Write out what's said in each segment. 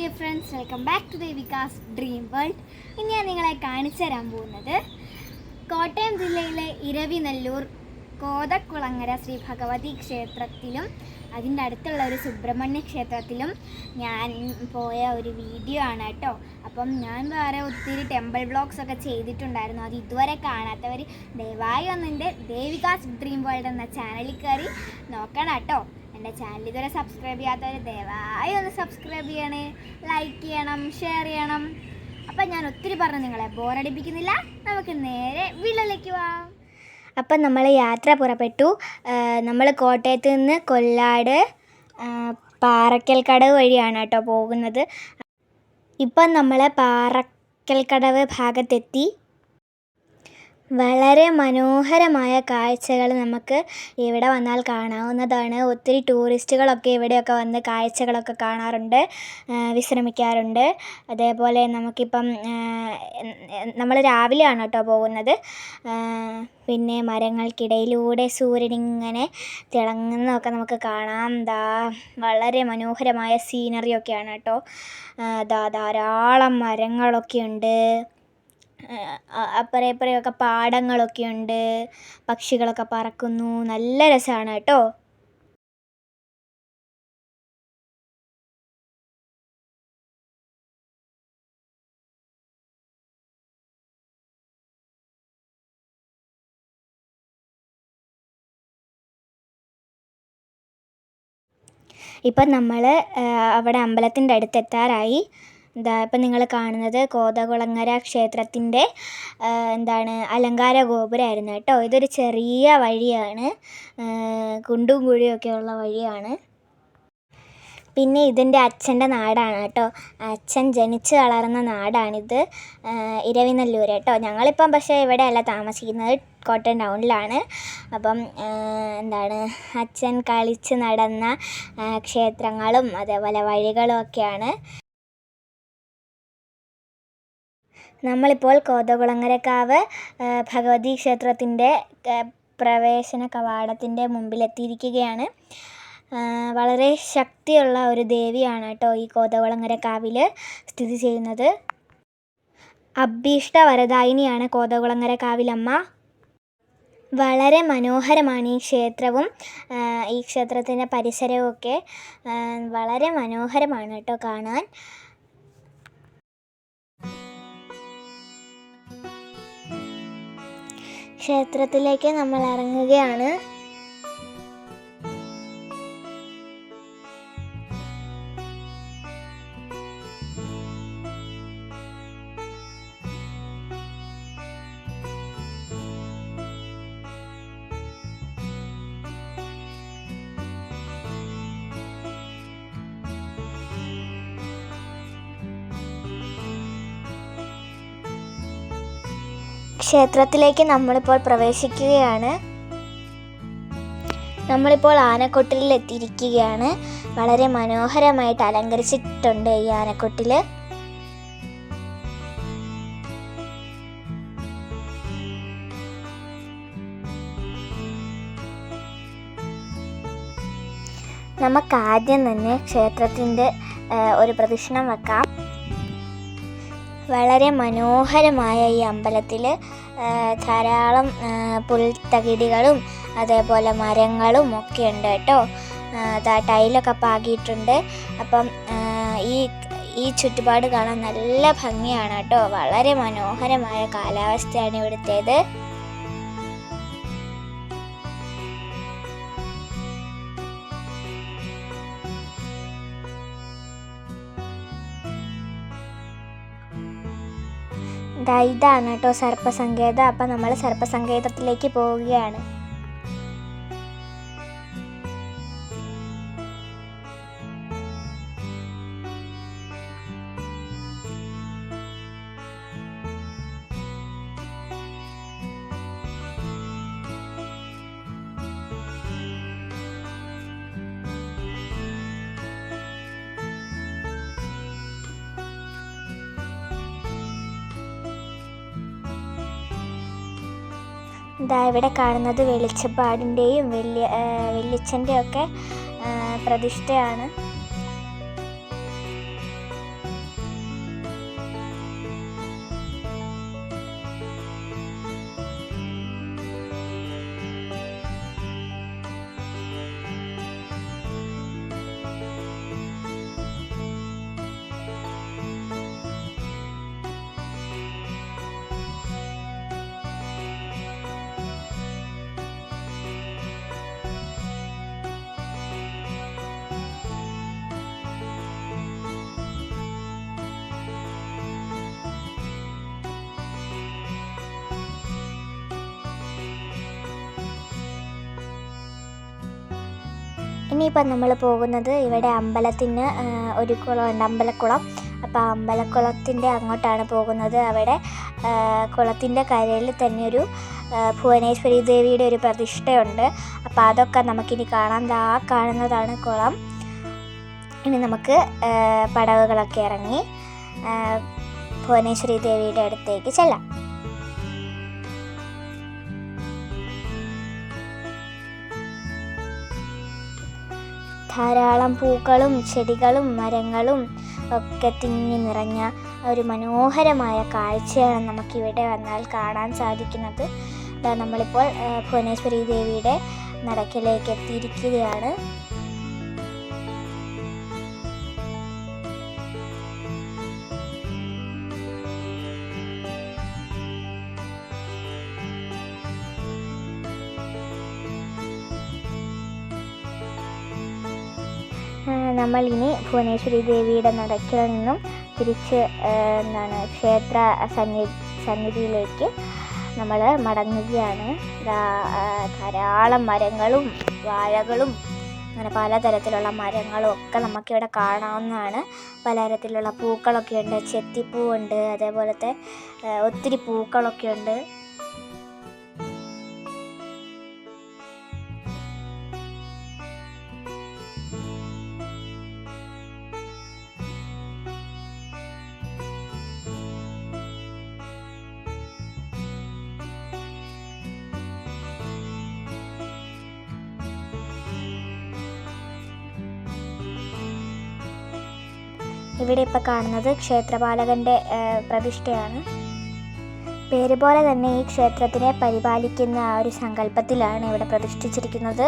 Dear friends welcome back to Devika's dream world ഇനി ഞാൻ നിങ്ങളെ കാണിച്ചു തരാൻ പോകുന്നത് കോട്ടയം ജില്ലയിലെ ഇരവിനെല്ലൂർ കോതക്കുളങ്ങര ശ്രീ ഭഗവതി ക്ഷേത്രത്തിലും അതിന്റെ അടുത്തുള്ള ഒരു സുബ്രഹ്മണ്യ ക്ഷേത്രത്തിലും ഞാൻ പോയ ഒരു വീഡിയോ ആണ് കേട്ടോ. അപ്പം ഞാൻ വേറെ ഒത്തിരി ടെമ്പിൾ വ്ളോഗ്സ് ഒക്കെ ചെയ്തിട്ടുണ്ടായിരുന്നു. അത് ഇതുവരെ കാണാത്തവർ ദയവായി ഒന്ന് എന്റെ ദേവികാസ് ഡ്രീം വേൾഡ് എന്ന ചാനലിൽ കയറി നോക്കണം കേട്ടോ. എന്റെ ചാനൽ ഇതുവരെ സബ്സ്ക്രൈബ് ചെയ്യാത്തവർ ദയവായി ഒന്ന് സബ്സ്ക്രൈബ് ചെയ്യണേ. ലൈക്ക് ചെയ്യണം ഷെയർ ചെയ്യണം. അപ്പം ഞാൻ ഒത്തിരി പറഞ്ഞു നിങ്ങളെ ബോറടിപ്പിക്കുന്നില്ല നമുക്ക് നേരെ വീട്ടിലേക്ക് പോവാം. അപ്പം നമ്മൾ യാത്ര പുറപ്പെട്ടു. നമ്മൾ കോട്ടയത്ത് നിന്ന് കൊല്ലാട് പാറക്കൽക്കടവ് വഴിയാണ് കേട്ടോ പോകുന്നത്. ഇപ്പം നമ്മൾ പാറക്കൽക്കടവ് ഭാഗത്തെത്തി. വളരെ മനോഹരമായ കാഴ്ചകൾ നമുക്ക് ഇവിടെ വന്നാൽ കാണാവുന്നതാണ്. ഒത്തിരി ടൂറിസ്റ്റുകളൊക്കെ ഇവിടെയൊക്കെ വന്ന് കാഴ്ചകളൊക്കെ കാണാറുണ്ട് വിശ്രമിക്കാറുണ്ട്. അതേപോലെ നമുക്കിപ്പം നമ്മൾ രാവിലെയാണ് കേട്ടോ പോകുന്നത്. പിന്നെ മരങ്ങൾക്കിടയിലൂടെ സൂര്യനിങ്ങനെ തിളങ്ങുന്നതൊക്കെ നമുക്ക് കാണാം. ദാ വളരെ മനോഹരമായ സീനറിയൊക്കെയാണ് കേട്ടോ. ദാ ധാരാളം മരങ്ങളൊക്കെ ഉണ്ട് അപ്പുറം ഇപ്പുറമൊക്കെ പാടങ്ങളൊക്കെ ഉണ്ട്. പക്ഷികളൊക്കെ പറക്കുന്നു. നല്ല രസമാണ് കേട്ടോ. ഇപ്പം നമ്മൾ അവിടെ അമ്പലത്തിന്റെ അടുത്ത് ഇതാ ഇപ്പം നിങ്ങൾ കാണുന്നത് കോതകുളങ്ങര ക്ഷേത്രത്തിന്റെ എന്താണ് അലങ്കാര ഗോപുരമായിരുന്നു കേട്ടോ. ഇതൊരു ചെറിയ വഴിയാണ്. കുണ്ടും കുഴിയൊക്കെ ഉള്ള വഴിയാണ്. പിന്നെ ഇതിന്റെ അച്ഛന്റെ നാടാണ് കേട്ടോ. അച്ഛൻ ജനിച്ച് വളർന്ന നാടാണിത്. ഇരവിനല്ലൂർ കേട്ടോ. ഞങ്ങളിപ്പം പക്ഷേ ഇവിടെയല്ല താമസിക്കുന്നത്. കോട്ടയം ടൗണിലാണ്. അപ്പം എന്താണ് അച്ഛൻ കളിച്ച് നടന്ന ക്ഷേത്രങ്ങളും അതേപോലെ വഴികളും ഒക്കെയാണ്. നമ്മളിപ്പോൾ കോതകുളങ്ങരക്കാവ് ഭഗവതി ക്ഷേത്രത്തിന്റെ പ്രവേശന കവാടത്തിന്റെ മുമ്പിലെത്തിയിരിക്കുകയാണ്. വളരെ ശക്തിയുള്ള ഒരു ദേവിയാണ് കേട്ടോ ഈ കോതകുളങ്ങരക്കാവിൽ സ്ഥിതി ചെയ്യുന്നത്. അഭീഷ്ട വരദായിനിയാണ് കോതകുളങ്ങരക്കാവിലമ്മ. വളരെ മനോഹരമാണ് ഈ ക്ഷേത്രവും ഈ ക്ഷേത്രത്തിന്റെ പരിസരവും ഒക്കെ വളരെ മനോഹരമാണ് കേട്ടോ കാണാൻ. ക്ഷേത്രത്തിലേക്ക് നമ്മൾ ഇറങ്ങുകയാണ്. ക്ഷേത്രത്തിലേക്ക് നമ്മളിപ്പോൾ പ്രവേശിക്കുകയാണ്. നമ്മളിപ്പോൾ ആനക്കൊട്ടിലിൽ എത്തിയിരിക്കുകയാണ്. വളരെ മനോഹരമായിട്ട് അലങ്കരിച്ചിട്ടുണ്ട് ഈ ആനക്കൊട്ടിൽ. നമുക്ക് ആദ്യം തന്നെ ക്ഷേത്രത്തിന്റെ ഒരു പ്രദക്ഷിണം വെക്കാം. വളരെ മനോഹരമായ ഈ അമ്പലത്തിൽ ധാരാളം പുൽത്തകിടികളും അതേപോലെ മരങ്ങളും ഒക്കെ ഉണ്ട് കേട്ടോ. ടൈലൊക്കെ പാകിയിട്ടുണ്ട്. അപ്പം ഈ ഈ ചുറ്റുപാട് കാണാൻ നല്ല ഭംഗിയാണ് കേട്ടോ. വളരെ മനോഹരമായ കാലാവസ്ഥയാണ് ഇവിടുത്തേത്. ഇതാണ് കേട്ടോ സർപ്പസങ്കേതം. അപ്പം നമ്മൾ സർപ്പസങ്കേതത്തിലേക്ക് പോവുകയാണ്. ഇതാ ഇവിടെ കാണുന്നത് വെളിച്ചപ്പാടിന്റെയും വെള്ളി വെള്ളിച്ചന്റെയൊക്കെ പ്രതിഷ്ഠയാണ്. ഇനിയിപ്പം നമ്മൾ പോകുന്നത് ഇവിടെ അമ്പലത്തിന് ഒരു കുളമുണ്ട് അമ്പലക്കുളം. അപ്പോൾ അമ്പലക്കുളത്തിന്റെ അങ്ങോട്ടാണ് പോകുന്നത്. അവിടെ കുളത്തിന്റെ കരയിൽ തന്നെ ഒരു ഭുവനേശ്വരി ദേവിയുടെ ഒരു പ്രതിഷ്ഠയുണ്ട്. അപ്പോൾ അതൊക്കെ നമുക്കിനി കാണാൻ ആ കാണുന്നതാണ് കുളം. ഇനി നമുക്ക് പടവുകളൊക്കെ ഇറങ്ങി ഭുവനേശ്വരി ദേവിയുടെ അടുത്തേക്ക് ചെല്ലാം. ധാരാളം പൂക്കളും ചെടികളും മരങ്ങളും ഒക്കെ തിങ്ങി നിറഞ്ഞ ഒരു മനോഹരമായ കാഴ്ചയാണ് നമുക്കിവിടെ വന്നാൽ കാണാൻ സാധിക്കുന്നത്. നമ്മളിപ്പോൾ ഭുവനേശ്വരി ദേവിയുടെ നടക്കിലേക്ക് എത്തിയിരിക്കുകയാണ്. നമ്മളിനി ഭുവനേശ്വരി ദേവിയുടെ നടക്കിൽ നിന്നും തിരിച്ച് എന്താണ് ക്ഷേത്ര സന്നി സന്നിധിയിലേക്ക് നമ്മൾ മടങ്ങുകയാണ്. ധാരാളം മരങ്ങളും വാഴകളും അങ്ങനെ പലതരത്തിലുള്ള മരങ്ങളും ഒക്കെ നമുക്കിവിടെ കാണാവുന്നതാണ്. പലതരത്തിലുള്ള പൂക്കളൊക്കെ ഉണ്ട്. ചെത്തിപ്പൂവുണ്ട് അതേപോലത്തെ ഒത്തിരി പൂക്കളൊക്കെ ഉണ്ട്. ഇവിടെ ഇപ്പോൾ കാണുന്നത് ക്ഷേത്രപാലകന്റെ പ്രതിഷ്ഠയാണ്. പേര് പോലെ തന്നെ ഈ ക്ഷേത്രത്തിനെ പരിപാലിക്കുന്ന ആ ഒരു സങ്കല്പത്തിലാണ് ഇവിടെ പ്രതിഷ്ഠിച്ചിരിക്കുന്നത്.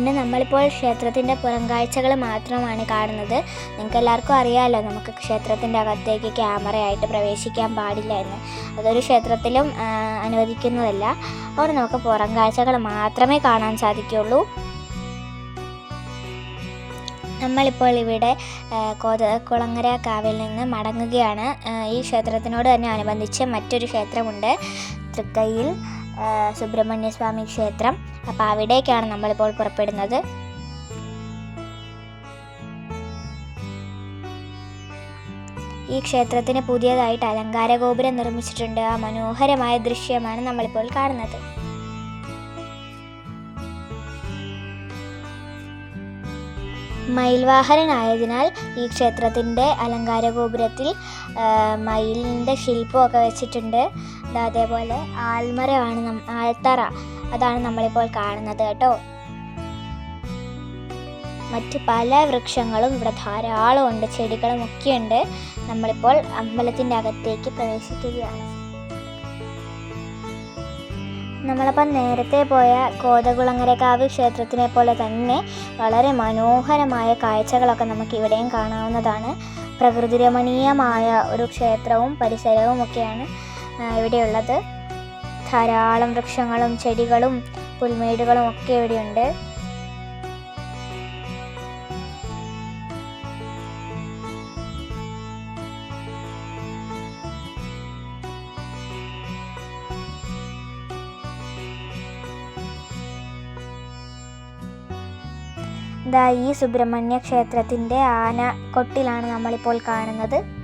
പിന്നെ നമ്മളിപ്പോൾ ക്ഷേത്രത്തിന്റെ പുറംകാഴ്ചകൾ മാത്രമാണ് കാണുന്നത്. നിങ്ങൾക്ക് എല്ലാവർക്കും അറിയാമല്ലോ നമുക്ക് ക്ഷേത്രത്തിന്റെ അകത്തേക്ക് ക്യാമറയായിട്ട് പ്രവേശിക്കാൻ പാടില്ല എന്ന്. അതൊരു ക്ഷേത്രത്തിലും അനുവദിക്കുന്നതല്ല. അതുകൊണ്ട് നമുക്ക് പുറം കാഴ്ചകൾ മാത്രമേ കാണാൻ സാധിക്കുകയുള്ളൂ. നമ്മളിപ്പോൾ ഇവിടെ കോത കുളങ്ങര കാവിൽ നിന്ന് മടങ്ങുകയാണ്. ഈ ക്ഷേത്രത്തിനോട് തന്നെ അനുബന്ധിച്ച് മറ്റൊരു ക്ഷേത്രമുണ്ട് തൃക്കൈയിൽ. സുബ്രഹ്മണ്യ സ്വാമി ക്ഷേത്രം. അപ്പോൾ അവിടേക്കാണ് നമ്മളിപ്പോൾ പുറപ്പെടുന്നത്. ഈ ക്ഷേത്രത്തിന് പുതിയതായിട്ട് അലങ്കാര ഗോപുരം നിർമ്മിച്ചിട്ടുണ്ട്. ആ മനോഹരമായ ദൃശ്യമാണ് നമ്മളിപ്പോൾ കാണുന്നത്. മയിൽവാഹനനായതിനാൽ ഈ ക്ഷേത്രത്തിന്റെ അലങ്കാര ഗോപുരത്തിൽ മയിലിന്റെ ശില്പമൊക്കെ വെച്ചിട്ടുണ്ട്. അതേപോലെ ആൽമരമാണ് ആൽത്തറ. അതാണ് നമ്മളിപ്പോൾ കാണുന്നത് കേട്ടോ. മറ്റ് പല വൃക്ഷങ്ങളും ഇവിടെ ധാരാളം ഉണ്ട്. ചെടികളും ഒക്കെയുണ്ട് നമ്മളിപ്പോൾ അമ്പലത്തിന്റെ അകത്തേക്ക് പ്രവേശിക്കുകയാണ്. നമ്മളപ്പം നേരത്തെ പോയ കോതകുളങ്ങരക്കാവ് ക്ഷേത്രത്തിനെ പോലെ തന്നെ വളരെ മനോഹരമായ കാഴ്ചകളൊക്കെ നമുക്ക് ഇവിടെയും കാണാവുന്നതാണ്. പ്രകൃതി രമണീയമായ ഒരു ക്ഷേത്രവും പരിസരവും ഒക്കെയാണ് ഇവിടെയുള്ളത്. ധാരാളം വൃക്ഷങ്ങളും ചെടികളും പുൽമേടുകളും ഒക്കെ ഇവിടെയുണ്ട്. ഈ സുബ്രഹ്മണ്യ ക്ഷേത്രത്തിന്റെ ആന കൊട്ടിലാണ് നമ്മളിപ്പോൾ കാണുന്നത്.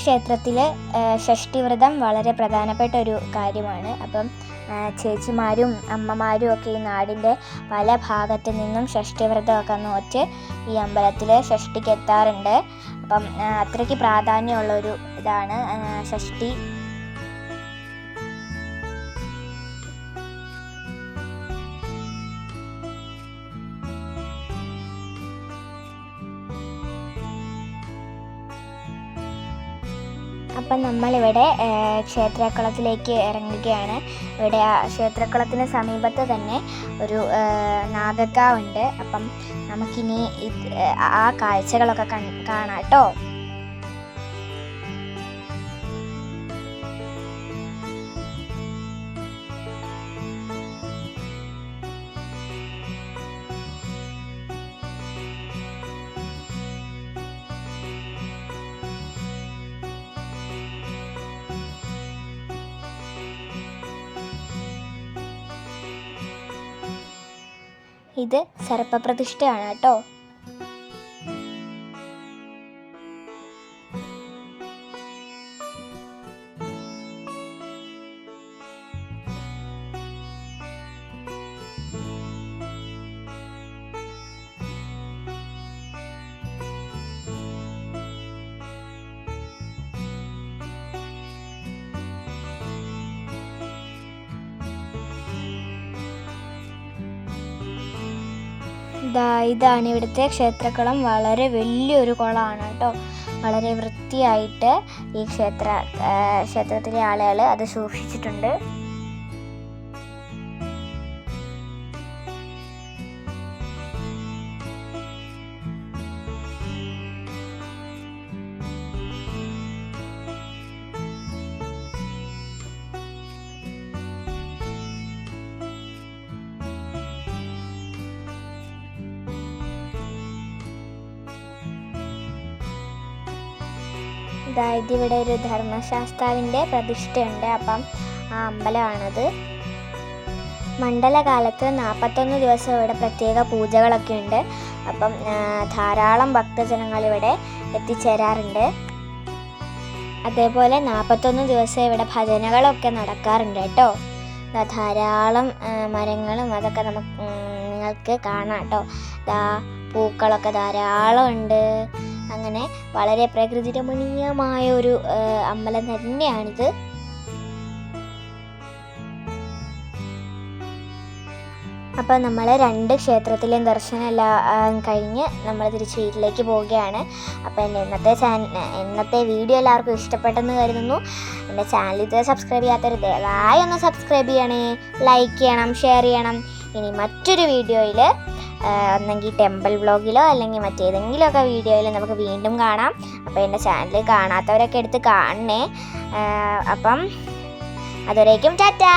ക്ഷേത്രത്തിൽ ഷഷ്ടിവ്രതം വളരെ പ്രധാനപ്പെട്ട ഒരു കാര്യമാണ്. അപ്പം ചേച്ചിമാരും അമ്മമാരും ഒക്കെ ഈ നാടിന്റെ പല ഭാഗത്തു നിന്നും ഷഷ്ടിവ്രതമൊക്കെ നോറ്റ് ഈ അമ്പലത്തിൽ ഷഷ്ടിക്ക് എത്താറുണ്ട്. അപ്പം അത്രയ്ക്ക് പ്രാധാന്യമുള്ളൊരു ഇതാണ് ഷഷ്ടി അപ്പം നമ്മളിവിടെ ക്ഷേത്രക്കുളത്തിലേക്ക് ഇറങ്ങുകയാണ്. ഇവിടെ ക്ഷേത്രക്കുളത്തിന് സമീപത്ത് തന്നെ ഒരു നാഗക്കാവുണ്ട് അപ്പം നമുക്കിനി ആ കാഴ്ചകളൊക്കെ കാണാം കേട്ടോ. ഇത് സർപ്പപ്രതിഷ്ഠയാണ് കേട്ടോ. ഇതാ ഇതാണ് ഇവിടുത്തെ ക്ഷേത്രക്കുളം. വളരെ വലിയൊരു കുളമാണ് കേട്ടോ. വളരെ വൃത്തിയായിട്ട് ഈ ക്ഷേത്ര ക്ഷേത്രത്തിലെ ആളുകൾ അത് സൂക്ഷിച്ചിട്ടുണ്ട്. അതായത് ഇവിടെ ഒരു ധർമ്മശാസ്താവിന്റെ പ്രതിഷ്ഠയുണ്ട്. അപ്പം ആ അമ്പലമാണത്. മണ്ഡലകാലത്ത് നാൽപ്പത്തൊന്ന് ദിവസം ഇവിടെ പ്രത്യേക പൂജകളൊക്കെ ഉണ്ട്. അപ്പം ധാരാളം ഭക്തജനങ്ങൾ ഇവിടെ എത്തിച്ചേരാറുണ്ട്. അതേപോലെ നാൽപ്പത്തൊന്ന് ദിവസം ഇവിടെ ഭജനകളൊക്കെ നടക്കാറുണ്ട് കേട്ടോ. ധാരാളം മരങ്ങളും അതൊക്കെ നമുക്ക് നിങ്ങൾക്ക് കാണാം കേട്ടോ. ദാ പൂക്കളൊക്കെ ധാരാളം ഉണ്ട്. അങ്ങനെ വളരെ പ്രകൃതി രമണീയമായ ഒരു അമ്പലം തന്നെയാണിത്. അപ്പോൾ നമ്മൾ രണ്ട് ക്ഷേത്രത്തിലെയും ദർശനം എല്ലാം കഴിഞ്ഞ് നമ്മൾ തിരിച്ച് വീട്ടിലേക്ക് പോവുകയാണ്. അപ്പോൾ എന്റെ ഇന്നത്തെ ചാനൽ ഇന്നത്തെ വീഡിയോ എല്ലാവർക്കും ഇഷ്ടപ്പെട്ടെന്ന് കരുതുന്നു. എന്റെ ചാനൽ ഇതുവരെ സബ്സ്ക്രൈബ് ചെയ്യാത്തൊരു ദയവായി ഒന്ന് സബ്സ്ക്രൈബ് ചെയ്യണേ. ലൈക്ക് ചെയ്യണം ഷെയർ ചെയ്യണം. ഇനി മറ്റൊരു വീഡിയോയിൽ ഒന്നെങ്കിൽ ടെമ്പിൾ വ്ളോഗിലോ അല്ലെങ്കിൽ മറ്റേതെങ്കിലുമൊക്കെ വീഡിയോയിൽ നമുക്ക് വീണ്ടും കാണാം. അപ്പോൾ എന്റെ ചാനൽ കാണാത്തവരൊക്കെ എടുത്ത് കാണണേ. അപ്പം അതുവരേക്കും ടാറ്റാ.